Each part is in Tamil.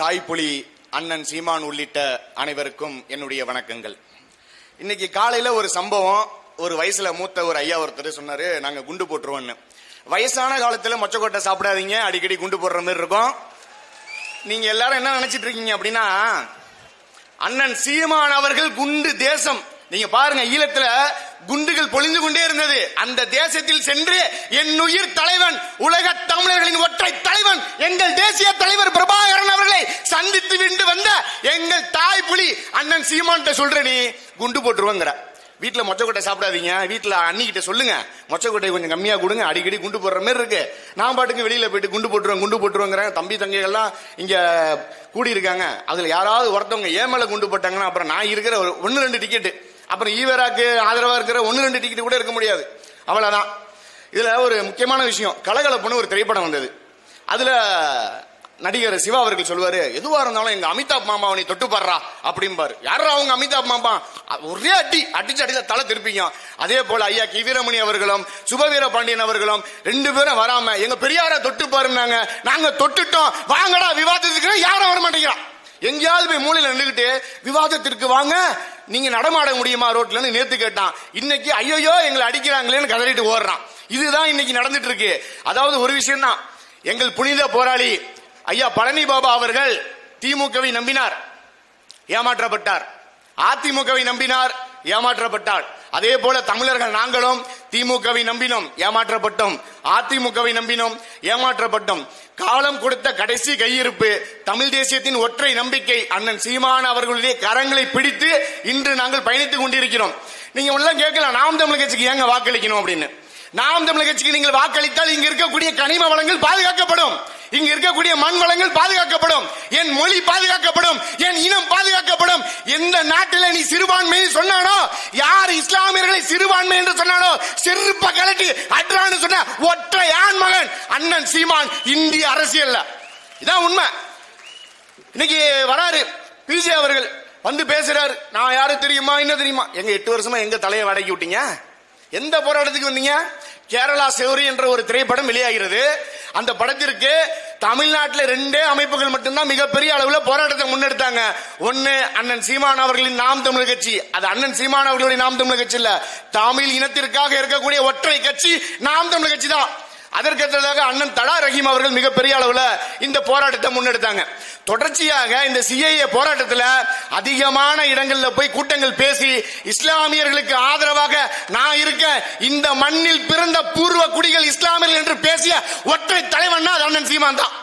தாய்ப்புலி அண்ணன் சீமான் உள்ளிட்ட அனைவருக்கும் என்னுடைய வணக்கங்கள். இன்னைக்கு காலையில ஒரு சம்பவம் ஒரு வயசுல மூத்த ஒரு ஐயா ஒருத்தர் சொன்னாரு நாங்க குண்டு போட்டுருவோம்னு. வயசான காலத்துல மொச்சக்கொட்டை சாப்பிடாதீங்க அடிக்கடி குண்டு போடுற மாதிரி இருக்கும். நீங்க எல்லாரும் என்ன நினைச்சிட்டு இருக்கீங்க அப்படின்னா அண்ணன் சீமான் அவர்கள் குண்டு தேசம். நீங்க பாருங்க ஈழத்துல குண்டுகள் பொழிந்து கொண்டே இருந்தது. அந்த தேசத்தில் சென்று என் உயிர் தலைவன் உலக தமிழர்களின் ஒற்றை தலைவன் எங்கள் தேசிய தலைவர் பிரபாகரன் அவர்களை சந்தித்து விண்டு வந்த எங்கள் தாய் புலி அண்ணன் சீமான்ட்ட சொல்ற நீ. குண்டு போட்டுருவங்கிற. வீட்டுல மொச்சக்கொட்டை சாப்பிடாதீங்க. வீட்டுல அண்ணிக்கிட்ட சொல்லுங்க. மொச்சக்கொட்டை கொஞ்சம் கம்மியா கொடுங்க. அடிக்கடி குண்டு போடுற மாதிரி இருக்கு. நான் பாட்டுக்கு வெளியில போயிட்டு குண்டு போட்டுருவேன் குண்டு போட்டுருவேங்கிறேன். தம்பி தங்கைகள்லாம் இங்க கூடி இருக்காங்க அதுல யாராவது ஒருத்தவங்க ஏன் குண்டு போட்டாங்கன்னா அப்புறம் நான் இருக்கிற ஒரு ஒன்னு ரெண்டு டிக்கெட் அப்புறம் ஈவராக்கு ஆதரவா இருக்கிற ஒன்னு ரெண்டு டிக்கெட் கூட இருக்க முடியாது. அவ்வளவுதான். இதுல ஒரு முக்கியமான விஷயம். கலகலப்புன்னு ஒரு திரைப்படம் வந்தது. அதுல நடிகர் சிவா அவர்கள் சொல்லுவாரு எதுவா இருந்தாலும் எங்க அமிதாப் மாமா அவனை தொட்டு பாடுறா அப்படிம்பாரு. யாரா அவங்க அமிதாப் மாமா? ஒரே அடி அடிச்சு அடிச்சா தலை திருப்பிங்க. அதே போல ஐயா கி. வீரமணி அவர்களும் சுபவீர பாண்டியன் அவர்களும் ரெண்டு பேரும் வராம எங்க பெரியார தொட்டு பாருனாங்க நாங்க தொட்டுட்டோம். வாங்கடா விவாதத்துக்கு யாரும் வர மாட்டேங்கிறான் எங்கேயாவது போய் மூலையில நின்றுகிட்டு விவாதத்திற்கு வாங்க. நீங்க நடமாட முடியுமா? ரோட்லன்னு நேத்து கேட்டான். இன்னைக்கு ஐயோயோ எங்களை அடிக்கிறாங்களேன்னு கதறிட்டு ஓடுறான். இதுதான் இன்னைக்கு நடந்துட்டு இருக்கு. அதாவது ஒரு விஷயம் தான் எங்கள் புனித போராளி ஐயா பழனி பாபா அவர்கள் திமுகவை நம்பினார் ஏமாற்றப்பட்டார். அதிமுகவை நம்பினார் ஏமாற்றப்பட்டார். அதே போல தமிழர்கள் நாங்களும் திமுகவை நம்பினோம் ஏமாற்றப்பட்டோம். அதிமுகவை நம்பினோம் ஏமாற்றப்பட்டோம். காலம் கொடுத்த கடைசி கையிருப்பு தமிழ் தேசியத்தின் ஒற்றை நம்பிக்கை அண்ணன் சீமான அவர்களுடைய கரங்களை பிடித்து இன்று நாங்கள் பயணித்துக் கொண்டிருக்கிறோம். நீங்க உள்ள கேட்கலாம் நாம் தமிழ் கட்சிக்கு ஏங்க வாக்களிக்கணும் அப்படின்னு. நாம் தமிழ் கட்சிக்கு நீங்கள் வாக்களித்தால் இங்க இருக்கக்கூடிய கனிம வளங்கள் பாதுகாக்கப்படும். இங்க இருக்கக்கூடிய மண் வளங்கள் பாதுகாக்கப்படும். என் மொழி பாதுகாக்கப்படும். என் இனம் பாதுகாக்கப்படும். எந்த நாட்டில் நீ சிறுபான்மை சொன்னானோ யார் இஸ்லாமியர்களை சிறுபான்மை என்று சொன்னானோ செருப்ப கலட்டி அட்ரான்னு சொன்ன ஒற்றை ஆண் மகன் அண்ணன் சீமான் இந்திய அரசியல்ல. இதான் உண்மை. இன்னைக்கு வராரு பிஜே அவர்கள் வந்து பேசுறாரு. நான் யாரு தெரியுமா? என்ன தெரியுமா? எங்க எட்டு வருஷமா எங்க தலையை வடக்கி விட்டீங்க? எந்த போராட்டத்துக்கு வந்தீங்க? கேரளா செவரி என்ற ஒரு திரைப்படம் வெளியாகிறது. அந்த படத்திற்கு தமிழ்நாட்டில் ரெண்டே அமைப்புகள் மட்டும்தான் மிகப்பெரிய அளவில் போராட்டத்தை முன்னெடுத்தாங்க. ஒன்னு அண்ணன் சீமான் அவர்களின் நாம் தமிழ் கட்சி. அது அண்ணன் சீமான் அவர்களுடைய நாம் தமிழ் கட்சி இல்ல. தமிழ் இனத்திற்காக இருக்கக்கூடிய ஒற்றை கட்சி நாம் தமிழ் கட்சி தான். அதற்கடுத்ததாக அண்ணன் தடா ரஹீம் அவர்கள் மிகப்பெரிய அளவில் இந்த போராட்டத்தை முன்னெடுத்தாங்க. தொடர்ச்சியாக இந்த சிஐஏ போராட்டத்தில் அதிகமான இடங்களில் போய் கூட்டங்கள் பேசி இஸ்லாமியர்களுக்கு ஆதரவு இந்த மண்ணில் பிறந்த பூர்வ குடிகள் இஸ்லாமியர்கள் என்று பேசிய ஒற்றை தலைவன்னா அது அண்ணன் சீமான் தான்.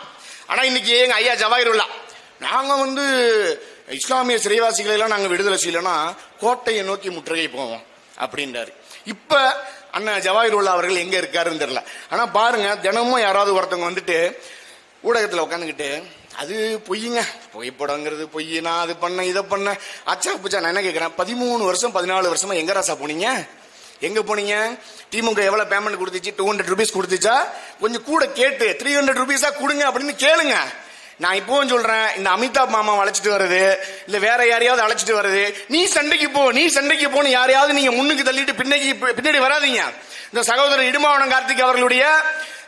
ஆனா இன்னைக்கு எங்க ஐயா ஜவாஹிருல்லா நாங்க வந்து இஸ்லாமிய சிறைவாசிகளை எல்லாம் நாங்க விடுதலை செய்யலன்னா கோட்டையை நோக்கி முற்றுகை போவோம் அப்படின்றாரு. இப்ப அண்ணன் ஜவாஹிருல்லா அவர்கள் எங்க இருக்காருன்னு தெரியல. ஆனா பாருங்க தினமும் யாராவது ஒருத்தவங்க வந்துட்டு ஊடகத்துல உட்காந்துக்கிட்டு அது பொய்யுங்க புகைப்படங்கிறது பொய் நான் அது பண்ண இதை பண்ண அச்சா புச்சா நான் என்ன கேட்கிறேன் பதிமூணு வருஷம் பதினாலு வருஷமா எங்க ராசா போனீங்க? எங்க போனீங்க? திமுக எவ்வளவு பேமெண்ட் கொடுத்துச்சு? டூ ஹண்ட்ரட் ருபீஸ் கொடுத்துச்சா? கொஞ்சம் கூட கேட்டு த்ரீ ஹண்ட்ரட் ருபீஸா கொடுங்க அப்படின்னு கேளுங்க. நான் இப்பவும் சொல்றேன் இந்த அமிதாப் மாமா அழைச்சிட்டு வருது இல்ல வேற யாரையாவது அழைச்சிட்டு வருது நீ சண்டைக்கு போ நீ சண்டைக்கு போன்னு யாரையாவது நீங்க முன்னுக்கு தள்ளிட்டு பின்னாடி பின்னாடி வராதீங்க. இந்த சகோதரர் இடுமாவனம் கார்த்திக் அவர்களுடைய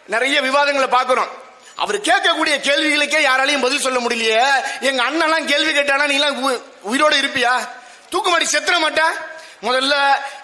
நிறைய விவாதங்களை பார்க்கிறோம். அவர் கேட்கக்கூடிய கேள்விகளுக்கே யாராலையும் பதில் சொல்ல முடியலையே. எங்க அண்ணன்லாம் கேள்வி கேட்டானா நீ எல்லாம் உ- உயிரோட இருப்பியா? தூக்குமாடி செத்துற மாட்டேன் முதல்ல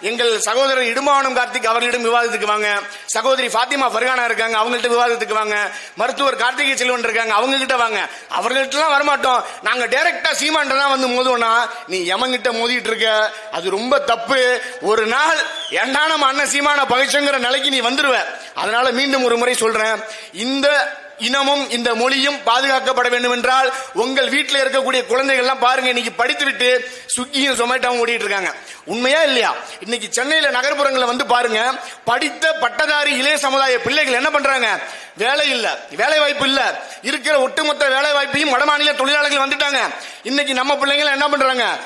எங்கள் சகோதரர் இடுமானம் கார்த்திக் அவர்களிடம் விவாதத்துக்கு வாங்க. சகோதரி ஃபாத்திமா ஃபர்கானா இருக்காங்க அவங்கள்ட்ட விவாதத்துக்கு வாங்க. மருத்துவர் கார்த்திகை செல்வன் இருக்காங்க அவங்க கிட்ட வாங்க. அவர்கள்ட்டலாம் வரமாட்டோம். நாங்க டைரக்டா சீமான்ட்ட தான் வந்து மோதுவோம்னா நீ எமங்கிட்ட மோதிட்டு இருக்க அது ரொம்ப தப்பு. ஒரு நாள் ஏண்டா நம்ம அண்ணன் சீமான பகைச்சங்கிற நிலைக்கு நீ வந்துருவ. அதனால மீண்டும் ஒரு முறை சொல்றேன். இந்த இனமும் இந்த மொழியும் பாதுகாக்கப்பட வேண்டும் என்றால் உங்கள் வீட்டில் இருக்கக்கூடிய குழந்தைகள் எல்லாம் பாருங்க இன்னைக்கு படித்து விட்டு ஸ்விக்கியும் சொமேட்டோவும் ஓடிட்டு இருக்காங்க உண்மையா இல்லையா? இன்னைக்கு சென்னையில நகர்ப்புறங்களில் வந்து பாருங்க படித்த பட்டதாரி இளைய சமுதாய பிள்ளைகள் என்ன பண்றாங்க? வேலை இல்ல வேலை வாய்ப்பு இல்ல. இருக்கிற ஒட்டுமொத்த வேலை வாய்ப்பையும் வடமாநில தொழிலாளர்கள் வந்துட்டாங்க. இன்னைக்கு நம்ம பிள்ளைங்க என்ன பண்றாங்க?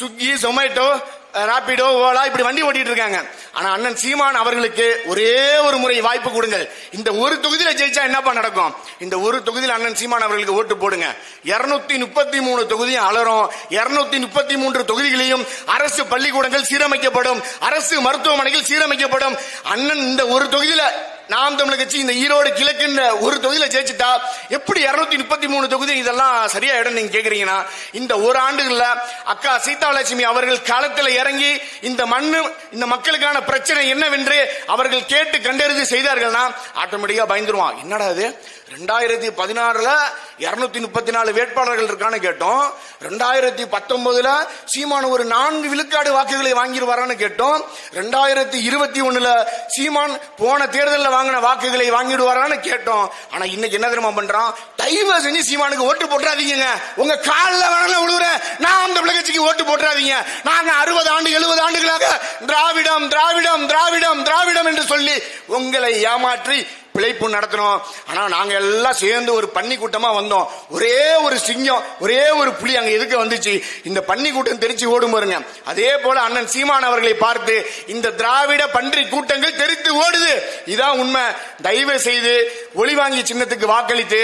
ஸ்விக்கி ஜொமேட்டோ ராபிடோ ஓலா இப்படி வண்டி ஓட்டிட்டு இருக்காங்க. ஆனா அண்ணன் சீமான் அவர்களுக்கு ஒரே ஒரு முறை வாய்ப்பு கொடுங்கள். இந்த ஒரு தொகுதியில ஜெயிச்சா என்னப்பா நடக்கும்? இந்த ஒரு தொகுதியில் அண்ணன் சீமான் அவர்களுக்கு ஓட்டு போடுங்க. இருநூத்தி முப்பத்தி மூணு தொகுதியும் அலரும் இருநூத்தி முப்பத்தி மூன்று தொகுதிகளையும் அரசு பள்ளிக்கூடங்கள் சீரமைக்கப்படும். அரசு மருத்துவமனைகள் சீரமைக்கப்படும். அண்ணன் இந்த ஒரு தொகுதியில நாம் தமிழர் கட்சி இந்த ஈரோடு கிழக்குன்ற ஒரு தொகுதியில ஜெயிச்சுட்டா எப்படி இருநூத்தி முப்பத்தி மூணு தொகுதி இதெல்லாம் சரியா இடம் நீங்க கேக்குறீங்கன்னா இந்த ஒரு ஆண்டுகள்ல அக்கா சீதாலட்சுமி அவர்கள் களத்துல இறங்கி இந்த மண்ணு இந்த மக்களுக்கான பிரச்சனை என்னவென்று அவர்கள் கேட்டு கண்டறிந்து செய்தார்கள்னா ஆட்டோமேட்டிக்கா பயந்துருவான். என்னடா இது? ரெண்டாயிரத்தி பதினாறுல இருநூத்தி முப்பத்தி நாலு வேட்பாளர்கள் இருக்கான்னு கேட்டோம். ரெண்டாயிரத்தி பத்தொன்பதுல சீமான் ஒரு நான்கு விழுக்காடு வாக்குகளை வாங்கிடுவாரான்னு கேட்டோம். ரெண்டாயிரத்தி இருபத்தி ஒண்ணுல சீமான் போன தேர்தலில் வாங்கின வாக்குகளை வாங்கிடுவாரான்னு கேட்டோம். ஆனா இன்னைக்கு என்ன தெரியுமா பண்றான்? தயவு செஞ்சு சீமானுக்கு ஓட்டு போட்டுறாதீங்க உங்க காலில் வேணாலும் விழுவுறேன் நான் அந்த கட்சிக்கு ஓட்டு போட்டுறாதீங்க. நாங்க அறுபது ஆண்டு எழுபது ஆண்டுகளாக திராவிடம் திராவிடம் திராவிடம் திராவிடம் என்று சொல்லி உங்களை ஏமாற்றி பிழைப்பு நடத்தினோம். ஆனா நாங்க எல்லாம் சேர்ந்து ஒரு பன்னி கூட்டமா வந்தோம். ஒரே ஒரு சிங்கம் ஒரே ஒரு புலி அங்க எதுக்கு வந்துச்சு? இந்த பன்னி கூட்டம் தெரிச்சு ஓடும் பாருங்க. அதே போல அண்ணன் சீமான் அவர்களை பார்த்து இந்த திராவிட பன்றி கூட்டங்கள் தெரித்து ஓடுது. இதான் உண்மை. தயவு செய்து ஒளிவாங்கி சின்னத்துக்கு வாக்களித்து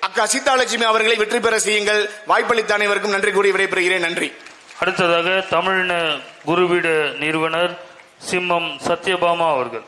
அக்கா சீதாலட்சுமி அவர்களை வெற்றி பெற செய்யுங்கள். வாய்ப்பளித்த அனைவருக்கும் நன்றி கூறி விடைபெறுகிறேன். நன்றி. அடுத்ததாக தமிழின குருவீடு நிறுவனர் சிம்மம் சத்யபாமா அவர்கள்.